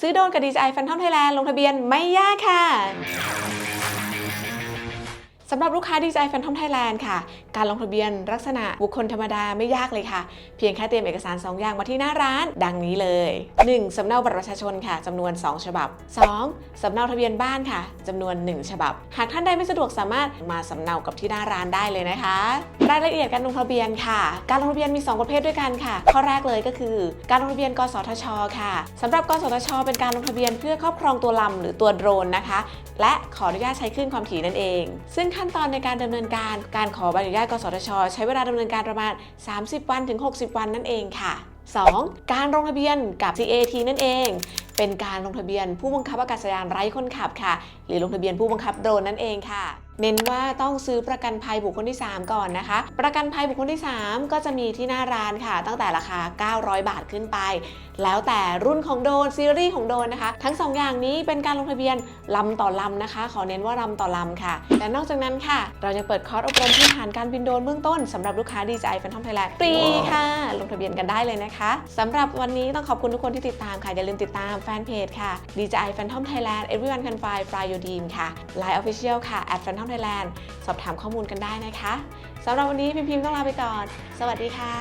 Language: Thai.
ซื้อโดนกับ DJI Phantom Thailand ลงทะเบียนไม่ยากค่ะ สำหรับลูกค้า DJI Phantom Thailand ค่ะ การลงทะเบียนลักษณะบุคคลธรรมดาไม่ยากเลยค่ะ เพียงแค่เตรียมเอกสาร 2 อย่างมาที่หน้าร้าน ดังนี้เลย 1. สำเนาบัตรประชาชนค่ะจำนวน 2 ฉบับ 2. สำเนาทะเบียนบ้านค่ะจำนวน 1 ฉบับ หากท่านใดไม่สะดวกสามารถมาสำเนากับที่หน้าร้านได้เลยนะคะ รายละเอียดการลงทะเบียนค่ะ การลงทะเบียนมี 2 ประเภทด้วยกันค่ะ ข้อแรกเลยก็คือ การลงทะเบียน กสทช ค่ะสำหรับ กสทช เป็นการลงทะเบียนเพื่อครอบครองตัวลำหรือตัวโดรนนะคะ และขออนุญาตใช้คลื่นความถี่นั่นเอง ซึ่งขั้นตอนในการดำเนินการการขอใบอนุญาตกสทช ใช้เวลาดำเนินการประมาณ 30 วันถึง 60 วันนั่นเองค่ะ 2. การลงทะเบียนกับ CAT นั่นเอง เป็นการลงทะเบียนผู้บังคับอากาศยานไร้คนขับค่ะ หรือลงทะเบียนผู้บังคับโดรนนั่นเองค่ะ เน้นว่าต้องซื้อประกันภัยบุคคลที่ 3 ก่อนนะคะ ประกันภัยบุคคลที่ 3 ก็จะมีที่หน้าร้านค่ะ ตั้งแต่ราคา 900 บาทขึ้นไป แล้วแต่รุ่นของโดรนซีรีส์ของโดรนนะคะ ทั้ง 2 อย่างนี้เป็นการลงทะเบียนลำต่อลำนะคะ ขอเน้นว่าลำต่อลำค่ะ และนอกจากนั้นค่ะ เรายังเปิดคอร์สอบรมพื้นฐานการบินโดรนเบื้องต้นสำหรับลูกค้า DJI Phantom Thailand ฟรีค่ะ ลงทะเบียนกันได้เลยนะคะสำหรับวันนี้ต้องขอบคุณทุกคนที่ติดตามค่ะอย่าลืมติดตามแฟนเพจค่ะ DJI Phantom Thailand Everyone Can Fly Fly Your Dream ค่ะ Line Official ค่ะ at Phantom Thailand สอบถามข้อมูลกันได้นะคะสำหรับวันนี้พิมพิมต้องลาไปก่อน สวัสดีค่ะ